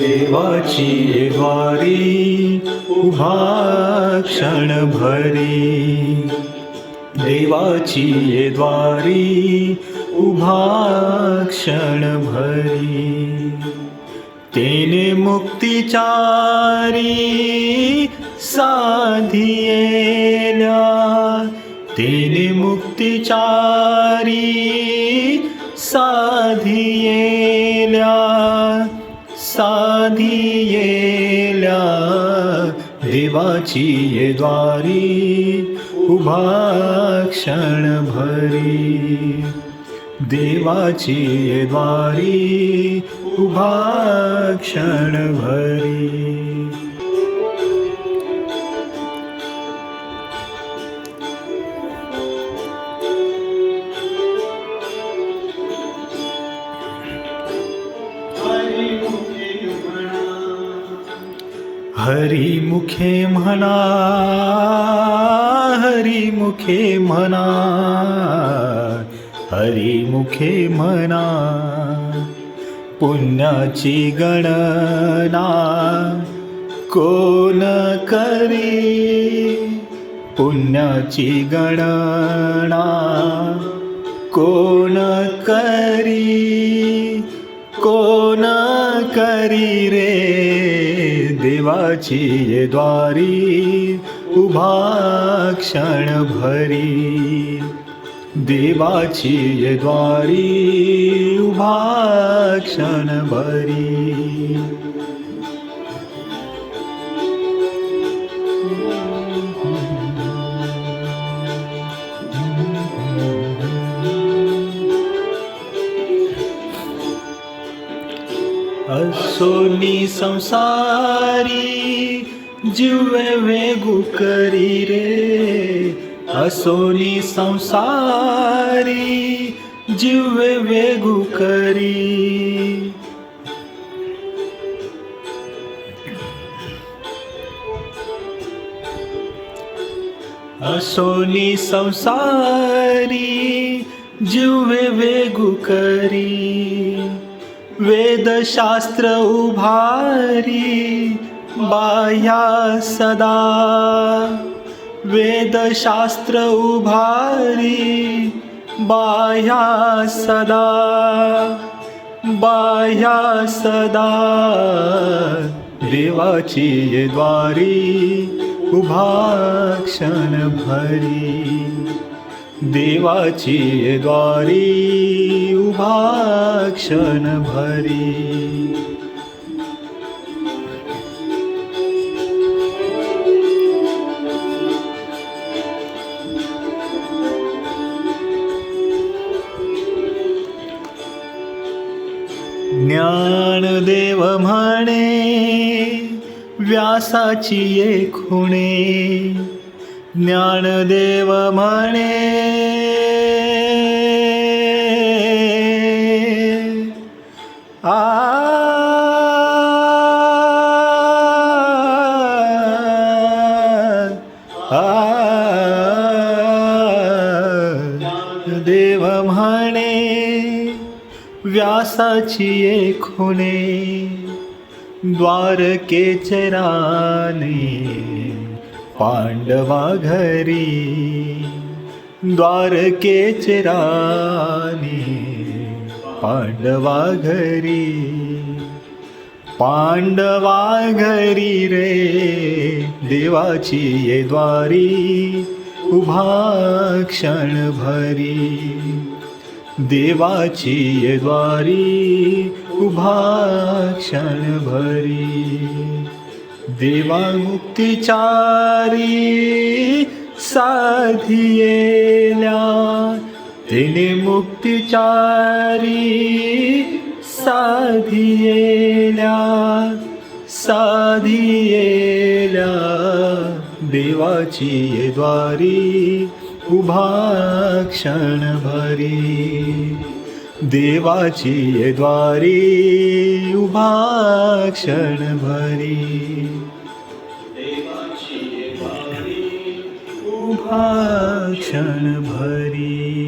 देव द्वारि उभा क्षण भरी। देव द्वारी उभा क्षण भरी। तीन मुक्ति चारी साधि तीन मुक्ति साधी येल्या देवाची ये द्वारी उभा क्षण भरी. देवाची ये द्वारी उभा क्षण हरी मुखे म्हणा हरिमुखे म्हणा हरिमुखे म्हणा पुण्याची गणना कोण करी? पुण्याची गणना कोण करी? कोण करी द्वारि उभा क्षण भरी। देवाचिद्वारि उभा क्षण भरी। भरी संसारी जीवे वेगू करी रे. असोनी संसारी जीवे वेगू करी. असोनी संसारी जीवे वेगू करी. वेदशास्त्र उभारी बाह्या सदा. वेदशास्त्र उभारी बाह्या सदा. बाह्या सदा. देवाची द्वारी उभा क्षणभरी देवाची द्वारी उभा क्षण भरी. ज्ञानदेव म्हणे व्यासाची ये खुणे. ज्ञानदेव म्हणे. आ. देव म्हणे. व्यासाची ये खुणे. द्वारकेचे राणे. पांडवा घरी द्वारकेचे राणी. पांडवा घरी पांडवा घरी रे देवाची ये द्वारी उभा क्षण भरी. देवाची ये द्वारी उभा क्षण भरी. देवा मुक्तिचारी साधियेल्या. तिने मुक्तिचारी साधियेल्या. साधियेल्या. देवाची ये द्वारी उभा क्षण भरी. देवाची ये द्वारी उभा क्षण भरी क्षण भरी